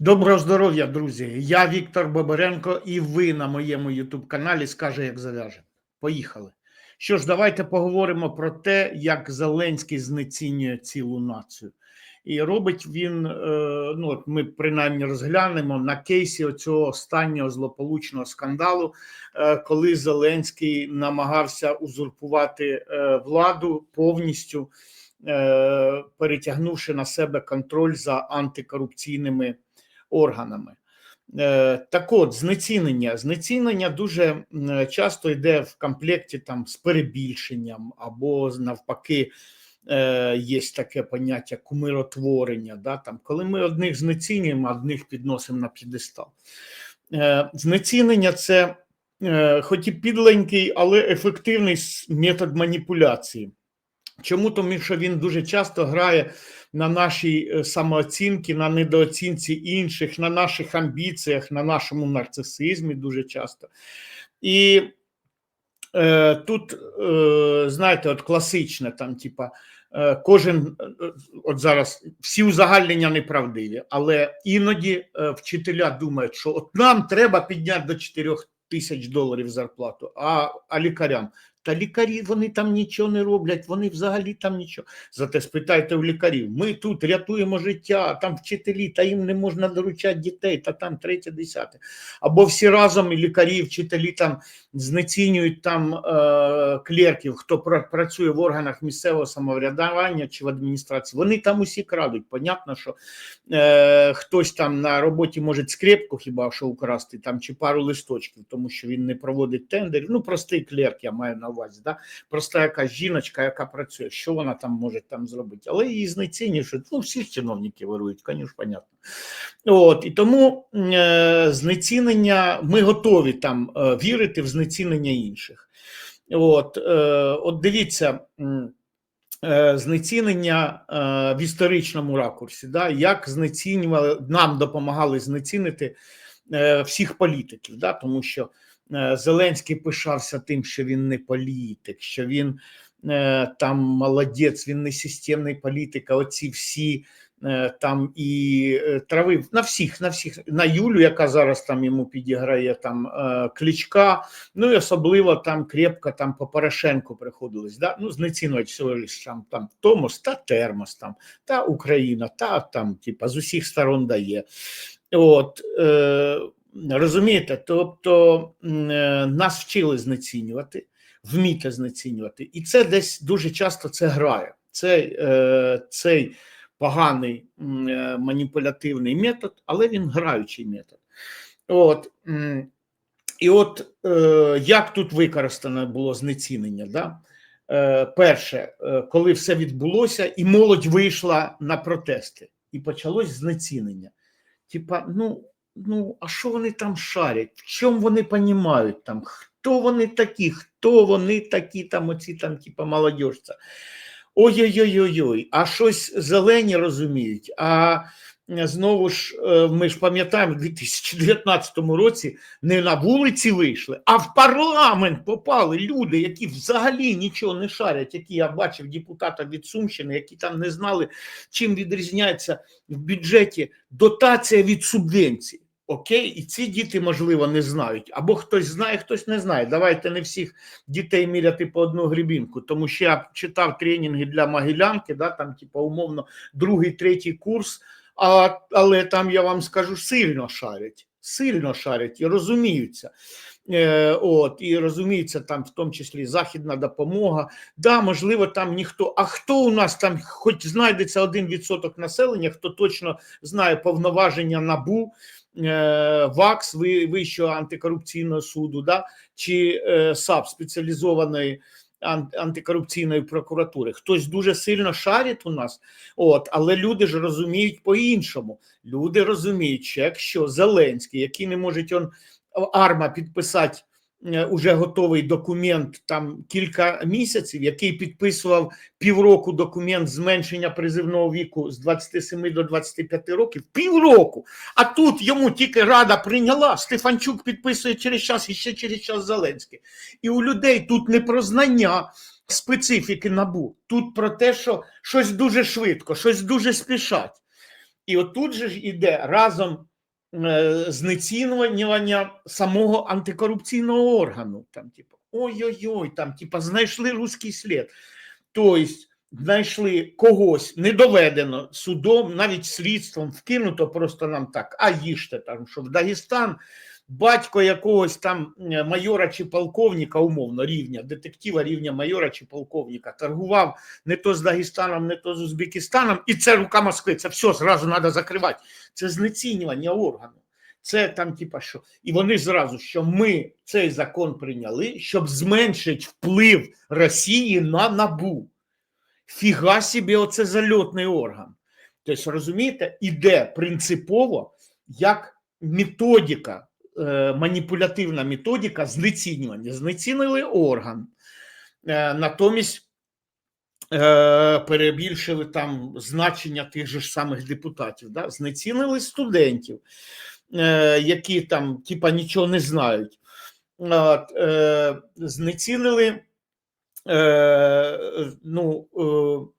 Доброго здоров'я, друзі! Я Віктор Бабаренко, і ви на моєму Ютуб-каналі скаже, як зав'яже. Поїхали. Що ж, давайте поговоримо про те, як Зеленський знецінює цілу націю. І робить він, е, ну от ми принаймні розглянемо на кейсі цього останнього злополучного скандалу, е, коли Зеленський намагався узурпувати е, владу повністю, перетягнувши на себе контроль за антикорупційними органами. Е, Так от, знецінення. Знецінення дуже часто йде в комплекті там з перебільшенням, або навпаки, е, є таке поняття кумиротворення. Да? Там, коли ми одних знецінюємо, а одних підносимо на п'єдестал. Е, Знецінення це хоч і підленький, але ефективний метод маніпуляції. Чому? Тому що він дуже часто грає на нашій е, самооцінці, на недооцінці інших, на наших амбіціях, на нашому нарцисизмі дуже часто. І е, тут, е, знаєте, от класичне, там, типа, е, кожен, е, от зараз всі узагальнення неправдиві, але іноді вчителя думають, що от нам треба підняти до 4 тисяч доларів зарплату, а, а лікарям. Та лікарі вони там нічого не роблять, вони взагалі там нічого. Зате спитайте у лікарів: ми тут рятуємо життя, там вчителі, та їм не можна доручати дітей, та там третє, десяте. Або всі разом і лікарі, і вчителі там знецінюють там е, клерків, хто працює в органах місцевого самоврядування чи в адміністрації. Вони там усі крадуть. Понятно, що е, хтось там на роботі може скрепку хіба що украсти там чи пару листочків, тому що він не проводить тендерів. Ну, простий клерк, я маю на увазі. Да? Проста якась жіночка, яка працює, що вона там може там зробити. Але її знецінюють, ну, всі ж чиновники вирують, звісно, понятно. От, і тому е, знецінення, ми готові там е, вірити в знецінення інших. От, е, от дивіться, е, знецінення е, в історичному ракурсі, да, як знецінювали, нам допомагали знецінити е, всіх політиків, да, тому що Зеленський пишався тим, що він не політик, що він е, там молодець, він не системний політик, а оці всі е, там і е, травив на всіх, на всіх, на Юлю, яка зараз там йому підіграє там е, кличка, ну і особливо там крепко там по Порошенку приходилось. Да? Ну, знецінювати всього лиш там, там Томос та Термос, там, та Україна, та там, типа, з усіх сторон дає. От, е, розумієте, тобто е, нас вчили знецінювати, вміти знецінювати, і це десь дуже часто це грає. Це, е, цей поганий е, маніпулятивний метод, але він граючий метод. От, і от як тут використане було знецінення? Да? Перше, коли все відбулося, і молодь вийшла на протести, і почалось знецінення. Типа, ну, ну, а що вони там шарять? В чому вони понімають там? Хто вони такі? Хто вони такі, там, оці там, типа, молодіжця? Ой-ой-ой, а щось зелені розуміють. А е, знову ж, е, ми ж пам'ятаємо, в 2019 році не на вулиці вийшли, а в парламент попали люди, які взагалі нічого не шарять, які я бачив депутата від Сумщини, які там не знали, чим відрізняється в бюджеті дотація від субвенції. Окей, і ці діти, можливо, не знають. Або хтось знає, хтось не знає. Давайте не всіх дітей міряти по одну грібінку. Тому що я читав тренінги для Могилянки, да, там, типу, умовно, другий, третій курс, а, але там я вам скажу, сильно шарять. Сильно шарять і розуміються. Е, от, і розуміється, там в тому числі західна допомога. Да, можливо, там ніхто. А хто у нас там, хоч знайдеться один відсоток населення, хто точно знає повноваження НАБУ, ВАКС, Вищого антикорупційного суду, да, чи е, САП спеціалізованої антикорупційної прокуратури. Хтось дуже сильно шарить у нас, от, але люди ж розуміють по-іншому. Люди розуміють, що якщо Зеленський, який не може арма підписати е, уже готовий документ там кілька місяців, який підписував півроку документ зменшення призивного віку з 27 до 25 років. Півроку. А тут йому тільки рада прийняла. Стефанчук підписує через час і ще через час Зеленський. І у людей тут не про знання специфіки набу, тут про те, що щось дуже швидко, щось дуже спішать. І отут же ж іде разом е, знецінювання самого антикорупційного органу. Там, типу, ой-ой-ой, там, типу, знайшли руський слід. Тобто, знайшли когось, не доведено судом, навіть слідством, вкинуто просто нам так, а їжте там, що в Дагестан батько якогось там майора чи полковника, умовно, рівня, детектива рівня майора чи полковника, торгував не то з Дагестаном, не то з Узбекистаном, і це рука Москви, це все зразу треба закривати. Це знецінювання органу. Це там, типа, що. І вони зразу, що ми цей закон прийняли, щоб зменшити вплив Росії на набу. Фіга собі, оце зальотний орган. Тобто, розумієте, іде принципово як методика, маніпулятивна методика знецінювання. Знецінили орган. Е, натомість е, перебільшили там значення тих же ж самих депутатів, да? знецінили студентів, е, які там типа нічого не знають. Е, знецінили е, ну, е,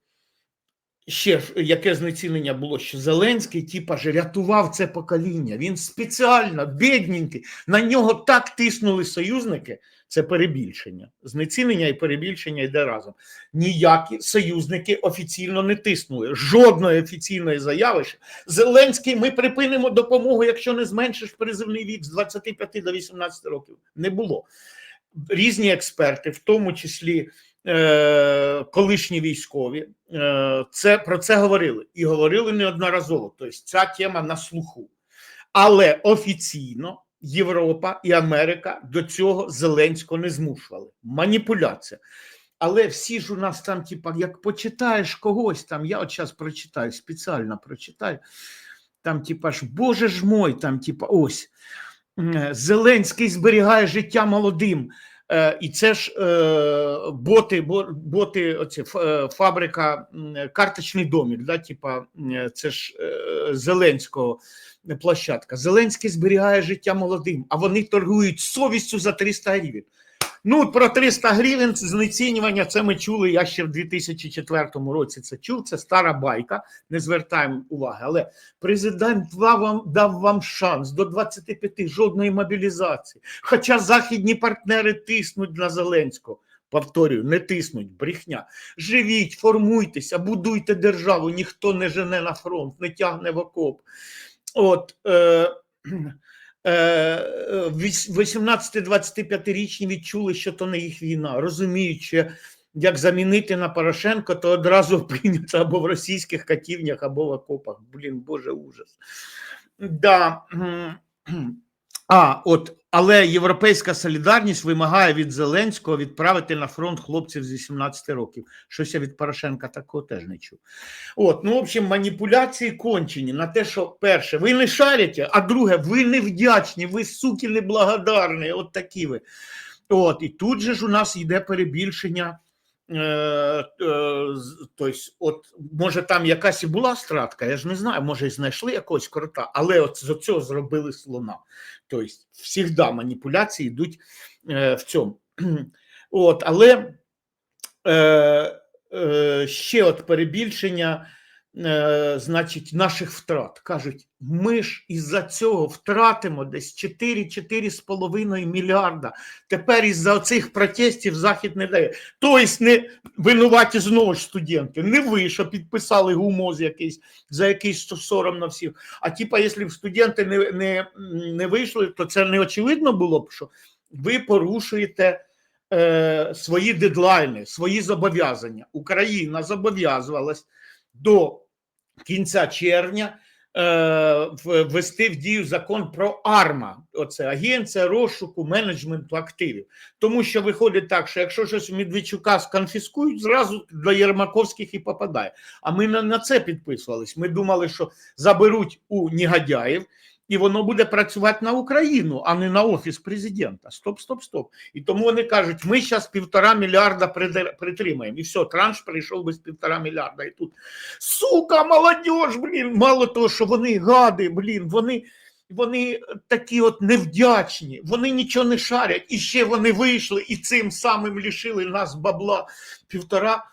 ще ж яке знецінення було, що Зеленський, типа, ж рятував це покоління. Він спеціально, бідненький, на нього так тиснули союзники. Це перебільшення. Знецінення і перебільшення йде разом. Ніякі союзники офіційно не тиснули. Жодної офіційної заяви. що Зеленський, ми припинимо допомогу, якщо не зменшиш призивний вік з 25 до 18 років. Не було. Різні експерти, в тому числі колишні військові, е, це про це говорили і говорили неодноразово. Тобто ця тема на слуху. Але офіційно Європа і Америка до цього Зеленського не змушували. Маніпуляція. Але всі ж у нас там, типа, як почитаєш когось, там я от зараз прочитаю, спеціально прочитаю. Там, типа ж, Боже ж мой, там, типа, ось Зеленський зберігає життя молодим. Е, і це ж е, боти, боти, оці, е, фабрика, карточний домик, да, типа, це ж Зеленського площадка. Зеленський зберігає життя молодим, а вони торгують совістю за 300 гривень. Ну, про 300 гривень знецінювання, це ми чули. Я ще в 2004 році це чув. Це стара байка, не звертаємо уваги. Але президент дав вам, дав вам шанс до 25 жодної мобілізації. Хоча західні партнери тиснуть на Зеленського. Повторюю, не тиснуть, брехня. Живіть, формуйтеся, будуйте державу, ніхто не жене на фронт, не тягне в окоп. От е, 18-25-річні відчули, що то не їх війна, розуміючи, як замінити на Порошенко, то одразу прийнято або в російських катівнях, або в окопах. Блін, боже ужас. Да. А, от, але Європейська солідарність вимагає від Зеленського відправити на фронт хлопців з 18 років. Щось я від Порошенка такого теж не чув. От, ну, в общем, маніпуляції кончені на те, що перше, ви не шарите, а друге, ви не вдячні, ви суки неблагодарні, от такі ви. От, і тут же ж у нас йде перебільшення. Тобто, от, може, там якась і була стратка, я ж не знаю, може, і знайшли якогось крота, але от з цього зробили слона. Тобто, завжди маніпуляції йдуть е, в цьому. От, але ще от перебільшення, е, значить, наших втрат. Кажуть, ми ж із-за цього втратимо десь 4-4,5 мільярда. Тепер із-за оцих протестів Захід не дає. Тобто не винуваті знову ж студенти, не ви, що підписали гумоз якийсь, за якийсь то соромно всіх. А типа, якщо студенти не, не, не вийшли, то це не очевидно було б, що ви порушуєте е, свої дедлайни, свої зобов'язання. Україна зобов'язувалась до кінця червня е, ввести в дію закон про АРМА. Оце агенція розшуку менеджменту активів. Тому що виходить так, що якщо щось у Медведчука сконфіскують, зразу до Єрмаковських і попадає. А ми на це підписувались. Ми думали, що заберуть у негодяїв. І воно буде працювати на Україну, а не на офіс президента. Стоп, стоп, стоп. І тому вони кажуть: ми зараз півтора мільярда притримаємо. І все, транш прийшов без півтора мільярда. І тут сука, молодь, блін, мало того, що вони гади, блін, вони, вони такі от невдячні, вони нічого не шарять, і ще вони вийшли і цим самим лишили нас бабла півтора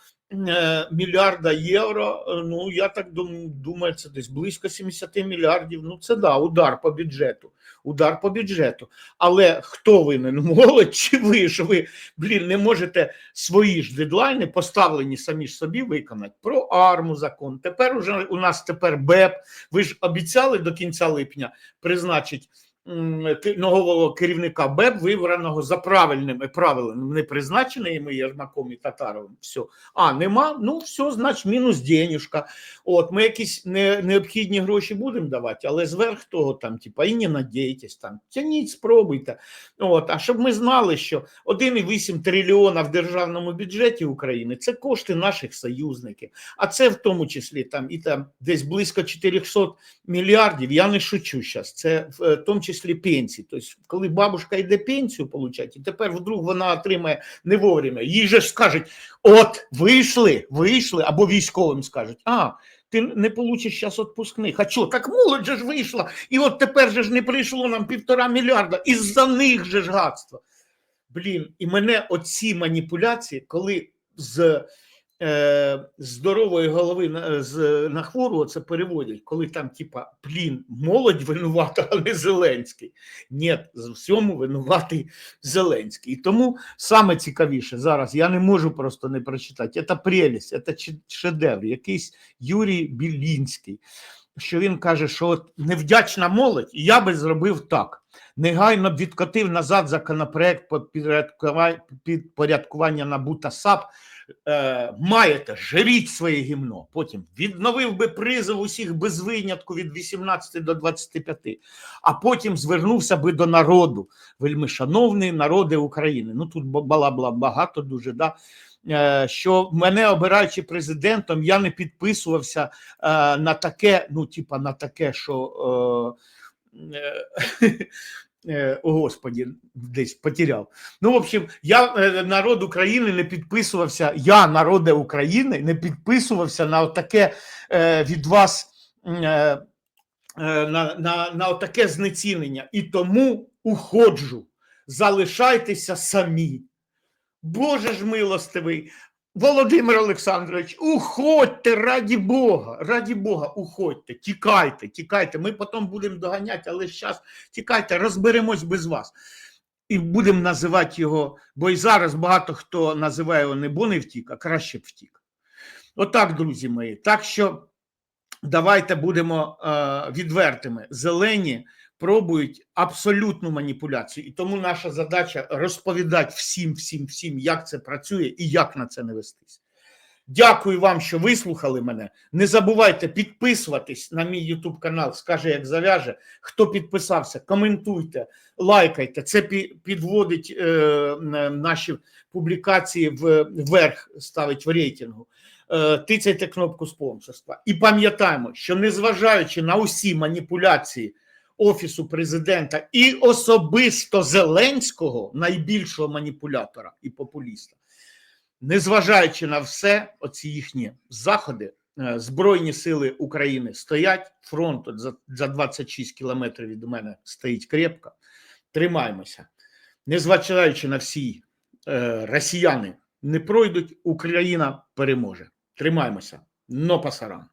мільярда євро. е, Ну я так думаю, це десь близько 70 мільярдів. Ну це да, удар по бюджету. Удар по бюджету. Але хто винен? Молодь чи ви? Що ви блін не можете свої ж дедлайни, поставлені самі ж собі виконати? Про арму закон. Тепер уже у нас тепер БЕП. Ви ж обіцяли до кінця липня призначить нового керівника БЕП, вибраного за правильними правилами, не призначеними Єрмаком і Татаровим. Все. А, нема? Ну, все, значить, мінус денюжка. От, ми якісь не, необхідні гроші будемо давати, але зверх того, там, типа, і не надійтесь, там, тяніть, спробуйте. От, а щоб ми знали, що 1,8 трильйона в державному бюджеті України це кошти наших союзників. А це в тому числі там і там десь близько 400 мільярдів. Я не шучу зараз. Це в е, тому числі пенсії. Тобто, коли бабушка йде пенсію получати, і тепер вдруг вона отримає не вовремя. Їй же скажуть: от вийшли, вийшли, або військовим скажуть, а. Ти не получиш зараз відпускних. А що, так молодь же ж вийшла, і от тепер же ж не прийшло нам півтора мільярда, із-за них же ж гадство. Блін, і мене оці маніпуляції, коли з здорової голови на, з, на хвору це переводять, коли там, типа, плін, молодь винувата, а не Зеленський. Ні, з всьому винуватий Зеленський. І тому саме цікавіше зараз я не можу просто не прочитати. Це прелість, це шедевр, якийсь Юрій Білінський. Що він каже, що от невдячна молодь, я би зробив так. Негайно б відкотив назад законопроект по підпорядкування НАБУ та САП. Е, маєте, живіть своє гімно. Потім відновив би призов усіх без винятку від 18 до 25, а потім звернувся би до народу. Вельми шановний народи України. Ну тут була багато дуже. Да? Е, Що мене обираючи президентом, я не підписувався е, на таке, ну, типа на таке, що. Е, о Господі, десь потеряв. Ну, в общем, я народ України не підписувався. Я, народе України, не підписувався на таке від вас на, на, на таке знецінення. І тому уходжу. Залишайтеся самі. Боже ж милостивий. Володимир Олександрович, уходьте раді Бога, раді Бога, уходьте, тікайте, тікайте. Ми потім будемо доганяти, але зараз тікайте, розберемось без вас. І будемо називати його, бо і зараз багато хто називає його не бо не втік, а краще б втік. Отак, друзі мої. Так що давайте будемо е, відвертими. Зелені пробують абсолютну маніпуляцію, і тому наша задача розповідати всім, всім, всім, як це працює і як на це не вестись. Дякую вам, що вислухали мене. Не забувайте підписуватись на мій YouTube канал. Скаже, як зав'яже. Хто підписався, коментуйте, лайкайте. Це підводить е, наші публікації вверх, ставить в рейтингу. Е, тицяйте кнопку спонсорства. І пам'ятаємо, що незважаючи на усі маніпуляції Офісу президента і особисто Зеленського, найбільшого маніпулятора і популіста, незважаючи на все, оці їхні заходи, е, Збройні сили України стоять, фронт от за, за 26 кілометрів від мене стоїть крепко. Тримаємося. Незважаючи на всі е, росіяни не пройдуть, Україна переможе. Тримаємося. Но пасарам.